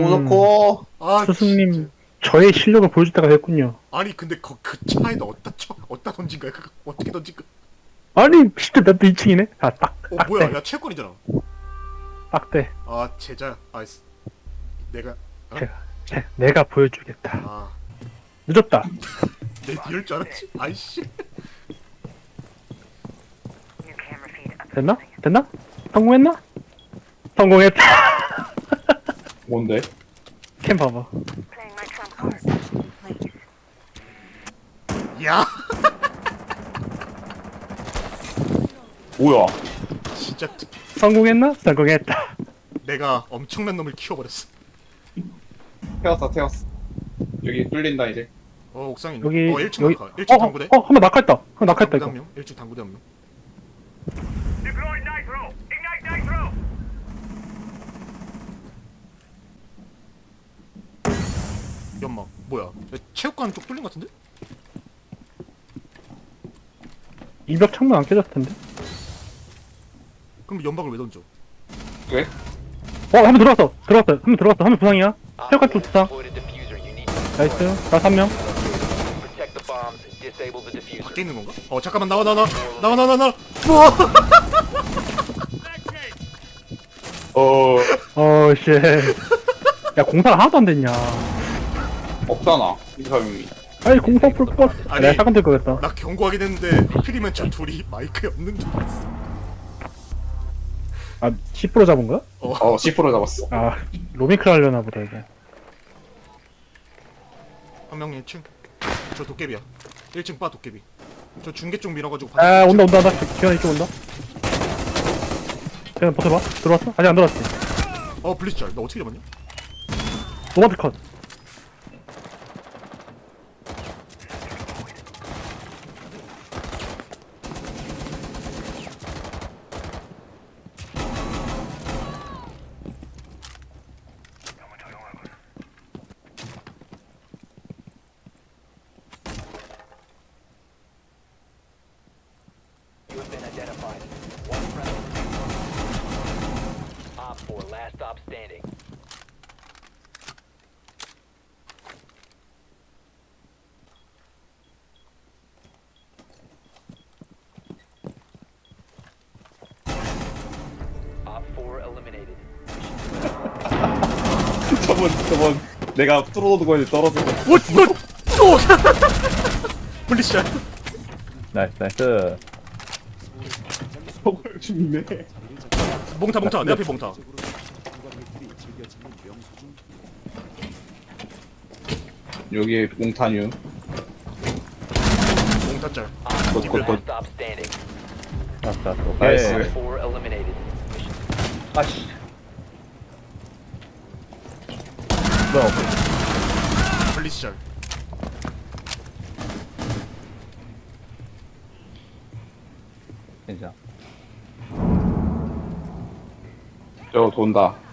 너무 음. 좋고 아 스승님 저의 실력을 보여줄 때가 됐군요. 아니 근데 그, 그 차에다 어디다 쳐 어디다 던진 거야 그거 어떻게 던진 거야 아니 진짜 나도 2층이네. 아, 딱, 어딱 뭐야 돼. 야 체육관이잖아 딱 돼. 아 제자 아 스- 내가 어? 제가, 제, 내가 보여주겠다. 아내 늦었다. 이럴 줄 알았지 아이씨 됐나? 됐나? 성공했나? 성공했다. 뭔데? 캠 봐봐. Playing my trump card. Please. 야 뭐야? 진짜 성공했나? 성공했다. 내가 엄청난 놈을 키워버렸어 태웠어 태웠어. 여기 뚫린다 이제. 어 옥상에 있네 여기 어 1층 여기 낙하 1층 어, 당구대 어, 한번 낙하했다. 한번 낙하했다 당구대 이거. 한명 1층 당구대 한명 연막 뭐야 야, 체육관 쪽 뚫린 것 같은데? 이벽 창문 안 깨졌을 텐데. 그럼 연막을 왜 던져? 왜? 어, 한번 들어왔어. 들어왔어. 한번 들어왔어. 한 명 부상이야. 체육관 쪽 부상. 나이스. 나한 명. 밖에 있는 건가? 어 잠깐만 나와 나와 나와 나와 나와 나와 우와! 어 어, 씨. 야, 공사가 하나도 안 됐냐. 없잖아 이 사람이. 아니, 공사 풀 것. 아, 아니. 내가 사건 들거 겠다 나 경고하긴 했는데 하필이면 저 둘이 마이크에 없는 줄 알았어 아, 10% 잡은 거야? 어10% 잡았어. 아, 로밍클 하려나 보다, 이게. 한명 1층 저 도깨비야 1층 바 도깨비 저 중계 쪽 밀어가지고 아, 온다, 온다, 온다. 기현아, 이쪽 온다. 기현아, 버텨봐. 들어왔어? 아직 안 들어왔지? 어 블리츠잘 너 어떻게 잡았냐? 노마드 컷. You have been identified. One friendly. Op 4, last stop standing. Op 4 eliminated. 저번 저번 내가 뚫어놓은 거에 떨어져. 오! 오! 오! 블리츠잘 나이스 나이스 저걸 죽네. 몽타 몽타 내 앞에 몽타 여기 몽타뉴. 몽타짤 Op 4, Good, good, last good. stop standing. 나이스 나이스 4 eliminated. 아씨 뭐야 블리츠잘 괜찮아 저 돈다.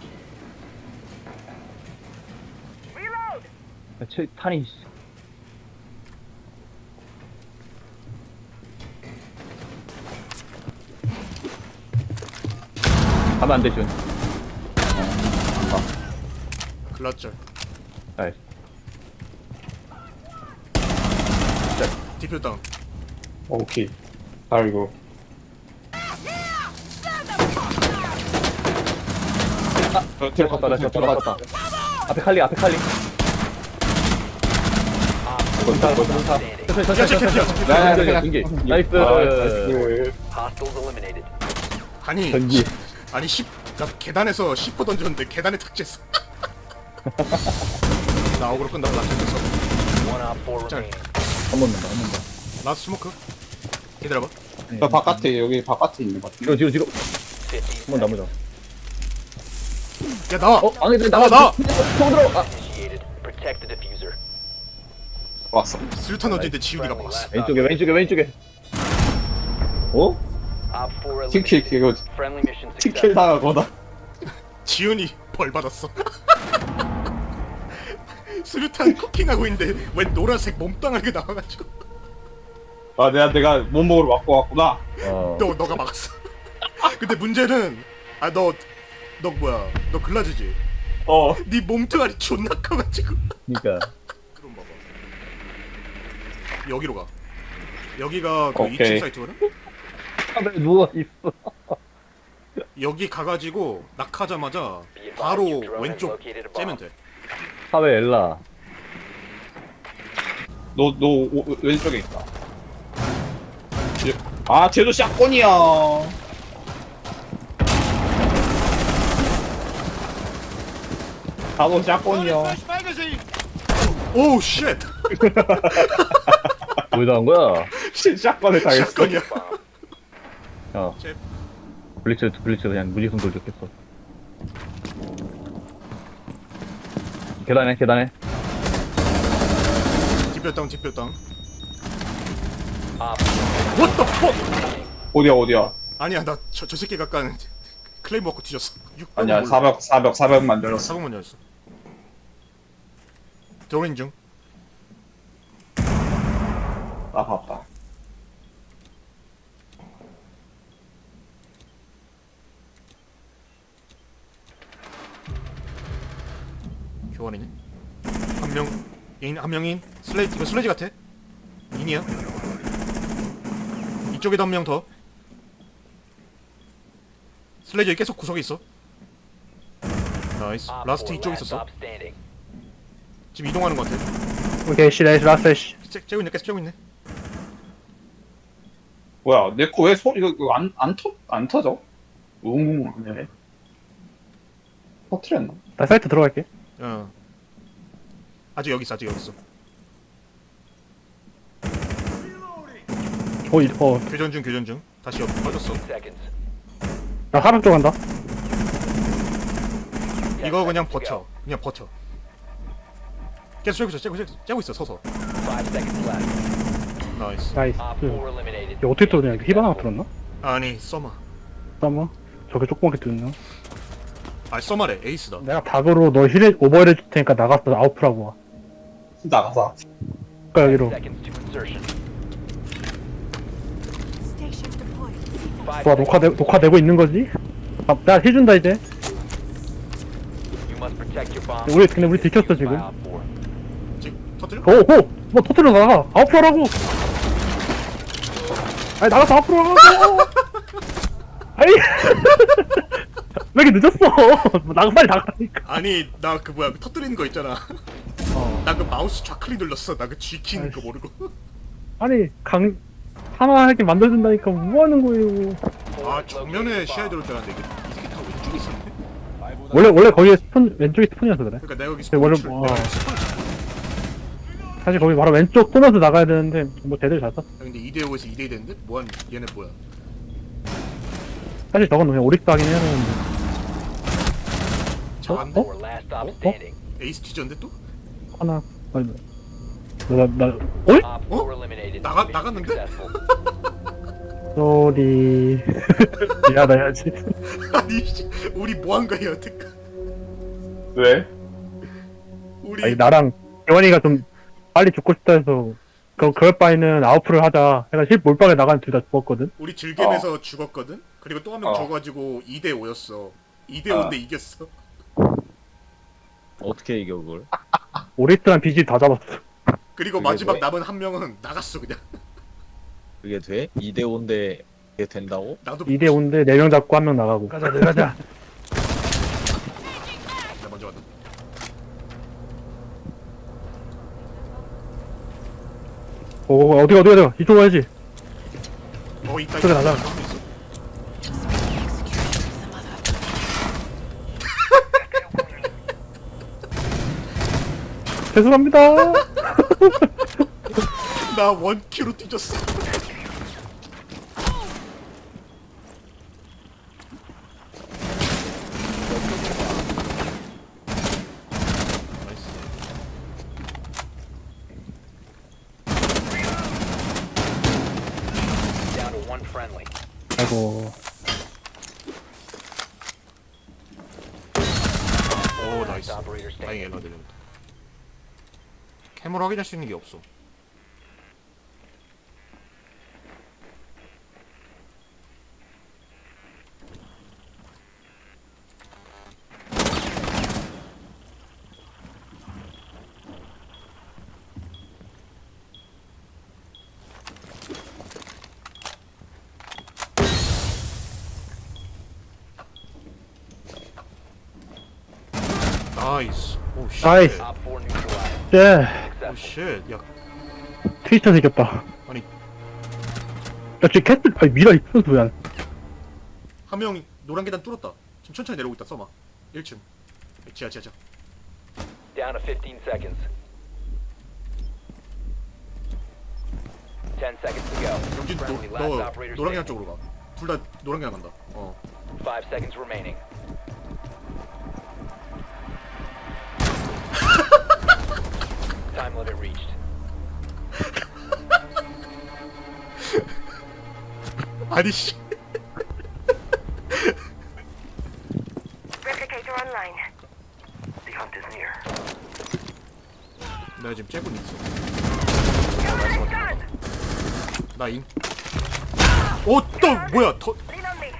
야, 체, 탄이 씨. 가면 안돼 준 글라짤 나이스. 디표 다운. 오케이. 아이고. 저 들어갔다 나 지금 들어갔다. 앞에 칼리 앞에 칼리 Op 4, last stop standing. 천천히 천천히 천천히 천천히 전기 나이스 Hostiles eliminated. 아니 전기 아니 10, 나 계단에서 10호 던졌는데 계단에 탁지했어 나 억울로 끝나고 나 One Op 4 remaining. 한번 넣는다 한번 더 라스트 스모크 기다려봐 저 바깥에 여기 바깥에 있는 것 같아. 뒤로 뒤로 뒤로 15 한번 남으자 야 나와 어? 안에 들어 나와, 나와 나와! 총 들어 아 왔어. 슬탄 던지는데 지훈이가 막았어 왼쪽에 왼쪽에 왼쪽에 어? Op 4 팀킬 eliminated. 이거 success. 당하거나. 지훈이 벌 받았어 수류탄 쿠킹하고 있는데 웬 노란색 몸땅하게 나와가지고 아 내가 내가 몸목으로 맞고 왔구나. 어 너 너가 막았어 근데 문제는 아 너 너 뭐야 너 글라즈지 어 네 몸뚱아리 존나 커가지고 그니까. 여기로 가 여기가 그 오케이. 2층 사이트거든? 탑에 누워 있어. 여기 가가지고 낙하자마자 바로 왼쪽 째면 돼 탑에 엘라. 너, 너, 오- 왼쪽에 있다. 얘- 아, 쟤도 샷건이야. 다도 샷건이야. 오우 쉣 뭐 당한 거야? 샷건을 당했어. 샷건이야 야. 쟤- 블리츠, 블리츠 그냥 무지성 돌렸겠어. 계단에, 계단에. 뒷뼈땅 뒷뼈땅 Op What the fuck 어디야, 어디야. 아니야 나 저 저 새끼가 아까 클레임 먹고 뒤졌어 600 아니야, 400, 400, 400만 열었어. 사고만 열었어 드로잉 중 나 봤다. 교환이네? 한명 인, 한 명인 슬레이지 이거 슬레이지 같아? 인이야? 이쪽에도 한 명 더. 슬레이지 계속 구석에 있어. 나이스. 라스트 4 이쪽에 있었어. 지금 이동하는 것 같아. 오케이 씨 나이스 라스트 씨. 쬐, 쬐고 있네 계속 쬐고 있네 뭐야, 내 거 왜 소리가 이거 안, 안 터, 안 터져? 터트렸나? 나 사이트 들어갈게 어 아직 여기 있어 아직 여기 있어 어, 이- 어, 교전 중 교전 중 다시 옆 빠졌어 Seconds. 나 사람 쪽 간다 이거 그냥 버텨 그냥 버텨 계속 쬐고 있어 쬐고, 쬐고, 쬐고 있어 서서 Five seconds left. 나이스 나이스 Op 4 그, eliminated. 이거 어떻게 뚫냐 이거 히바나 들었나? 아니 써마 잠깐만 저게 조그맣게 뚫냐 아니 써마래 에이스다 내가 닭으로 너 힐에 오버힐 줄 테니까 나가서 아웃프라고 와 나가서. 그니까 여기로 Seconds to insertion. Station deployed. C4. Five 좋아 seconds. 녹화되, 녹화되고 있는 거지? 아, 나 해준다 이제. 우리 근데 우리 들켰어 지금 By Op 4. 지금 터뜨려? 오오 뭐 터트려 나가 아웃프라고 아니 나가서 아웃프로 하라고 아니. 왜 이렇게 늦었어? 뭐 나가 빨리 나가니까. 아니 나 그 뭐야 그 터뜨리는 거 있잖아. 어. 나 그 마우스 좌클릭 눌렀어. 나 그 G킹 그거 모르고. 아니 강 하나 하게 만들어준다니까 뭐 하는 거예요? 아 정면에 시야에 알았는데 이게 이 새끼 다 왼쪽에 있었네. 원래 원래 거기에 스폰 왼쪽이 스폰이어서 그래. 그러니까 내가 여기 네, 원래 스포츠 뭐- 내가 여기 스포츠 사실 거기 바로 왼쪽 쏘면서 나가야 되는데 뭐 제대로 잘 쐈어 근데 2대 5에서 2대 2 됐는데? 뭐한 얘네 뭐야 사실 저건 그냥 오릭스 하긴 해야 되는데 잘한데? 어? Four last stop standing. 에이스 뒤졌는데 또? 하나 아니 나나 어이? Op 4 어? eliminated. 나가- Mission 나갔는데? successful. 쏘리 미안하다 해야지 아니 씨, 우리 뭐 한 거야 여태까 왜? 우리 아니 나랑 기원이가 좀 빨리 죽고 싶다 해서 그 그럴 바에는 아웃풀을 하자 해가 실 몰빵에 나간 둘 다 죽었거든 우리 즐겜에서 죽었거든? 그리고 또 한 명 어. 져가지고 2대 5였어 2대 5인데 이겼어 어떻게 이겨 그걸? 오릭스랑 비지 다 잡았어 그리고 그게 마지막 왜? 남은 한 명은 나갔어 그냥 그게 돼? 2대 5인데 그게 된다고? 나도 2대 5인데 4명 잡고 한 명 나가고 가자 가자 나 먼저 왔다 오 어디가 어디가 어디가 이쪽 와야지. 어 있다 있다 나가. 죄송합니다. 나 원키로 뛰졌어 나이스. Down to one friendly. 아이고 오 나이스. 다행히. 엘라 되는 캠으로 확인할 수 있는 게 없어 나이스. 오 쉣. 나이스. Op 4 neutralized. 예. 오 쉣. 야 트위터 생겼다. 아니 야, 쟤 캐슬, 아니, 미라 있어도 왜 안. 한명 노란 계단 뚫었다. 지금 천천히 내려오고 있다. 써마. 1층. 지하 지하 지하. Down to 15 seconds. 10 seconds to go. 영진 Friendly, 너, last 너 operator 노란 계단 standing. 쪽으로 가. 둘 다 노란 계단 간다. 어. 5 seconds remaining. Time limit reached. 아니 씨. Replicator online. The hunt is near. 나 지금 째고 있어. Done! 나임. 오, 또 뭐야? 더 Lean on me.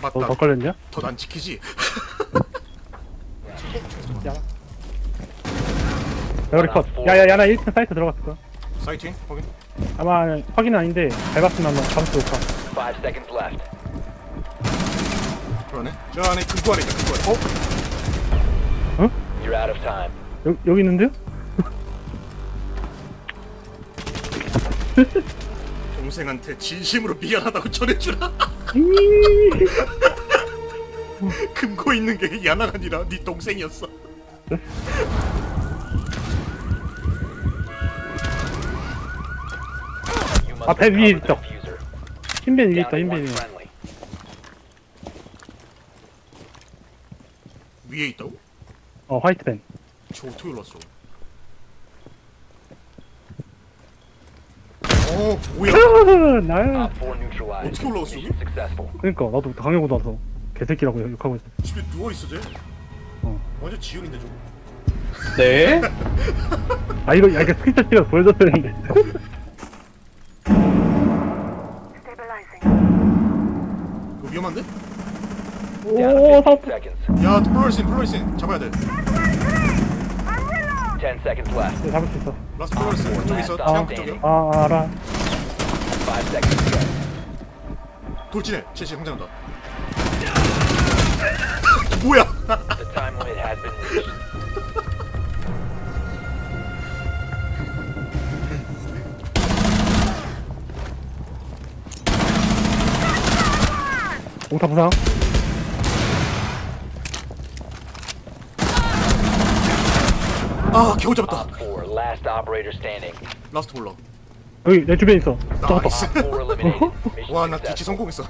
너, 맞다. 더 걸렸냐? 더난 지키지. 야, 우리 컷. 야, 야, 야, 나 1층 사이트 들어갔을 거야. 사이팅 확인. 아마 확인은 아닌데, 밟았으면 아마 잡을 수 없다. 5 seconds left. 그러네. 저 안에 금고 안에 있다. 금고 안에. 어? You're out of time. 여, 여기 있는데요? 동생한테 진심으로 미안하다고 전해주라. 금고 있는 게 야나가 아니라 네 동생이었어. must 아, 배 위에 recover the 있어. diffuser. 흰벤 위에 Down 있다, to 흰벤 위에. friendly. 위에 있다고? 어, 화이트벤. 저 어떻게 올랐어? 어 뭐야? 나야. Op 4 neutralized. 어떻게 올라갔어, Mission successful. 그니까, 나도 강해고 나서 개새끼라고 욕하고 있어. 집에 누워 있어 쟤. 어. 완전 지훈인데 저거. 네? 아, 이거, 야, 이거 스크린샷 찍어 보여줬어야 했는데. 이거 위험한데? 오, to 사15 seconds. 야 플로리신 플로리신 잡아야 돼. 10 seconds left. 네, 잡을 수 있어. 라스트 플로리신 그쪽에 있어. 아, 태양 그쪽이야. 아, 알아. 5 seconds to go. 돌진해. 제시 황장한다. 뭐야? The time limit has been reached. 공타 부상. 아 겨우 잡았다. Op 4, last operator standing. 라스트 몰라. 여기, 내 주변에 있어. 잡았다. 나이스. Op 4 eliminated. Mission 와나 뒤치 successful. 성공했어.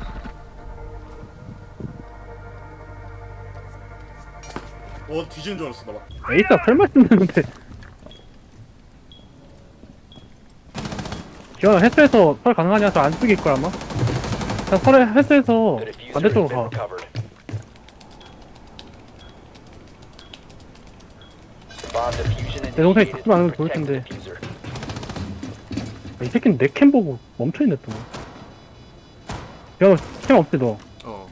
와 뒤지는 줄 알았어 나 봐. 에이스가 설마 쓴다는데. 기현아, 헬스에서 설 가능하냐? 해서 안 쓰길 걸 아마? 그냥 설에 has 반대쪽으로 가. 내 동생이. 잡지 않으면 좋을 텐데. 아, 이 새끼는 내 캠 보고 멈춰있네 또. 기현아, 캠 없지 너? 어.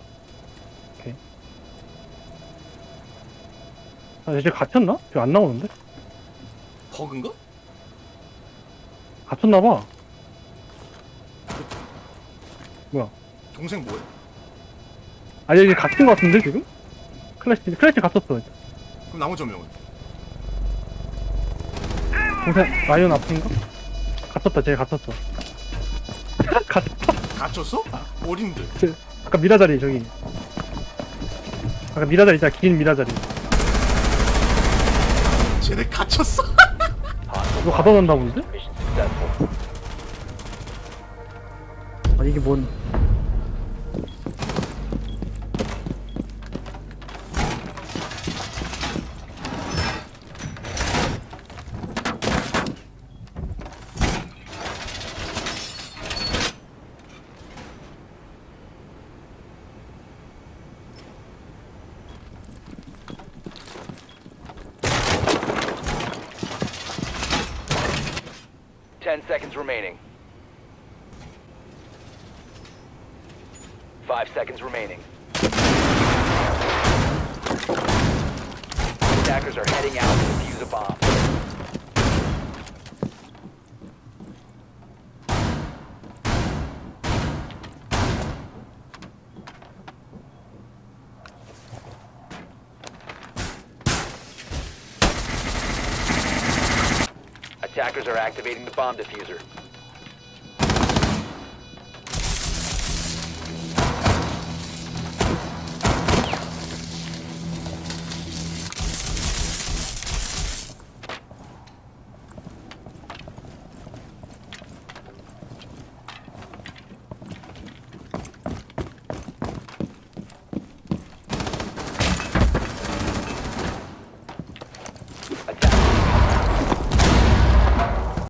아, 이제 갇혔나? 지금 안 나오는데? 버그인가? 갇혔나봐. 뭐야? 동생 뭐해? 아니, 이제 갇힌 것 같은데, 지금? 클래시, 클래시 갇혔어. 그럼 나머지 한 명은? 동생, 라이온 앞인가? 갇혔다, 쟤 갇혔어. 갇혔다. 갇혔어? 어딘데? 아까 미라 자리, 저기. 아까 미라 자리 있잖아, 긴 미라 자리. 쟤네 갇혔어? 이거 가둬놓나 본데? mission successful. 아, 이게 뭔. Ten seconds remaining. Five seconds remaining. Attackers are heading out to defuse a bomb. Attackers are activating the bomb diffuser.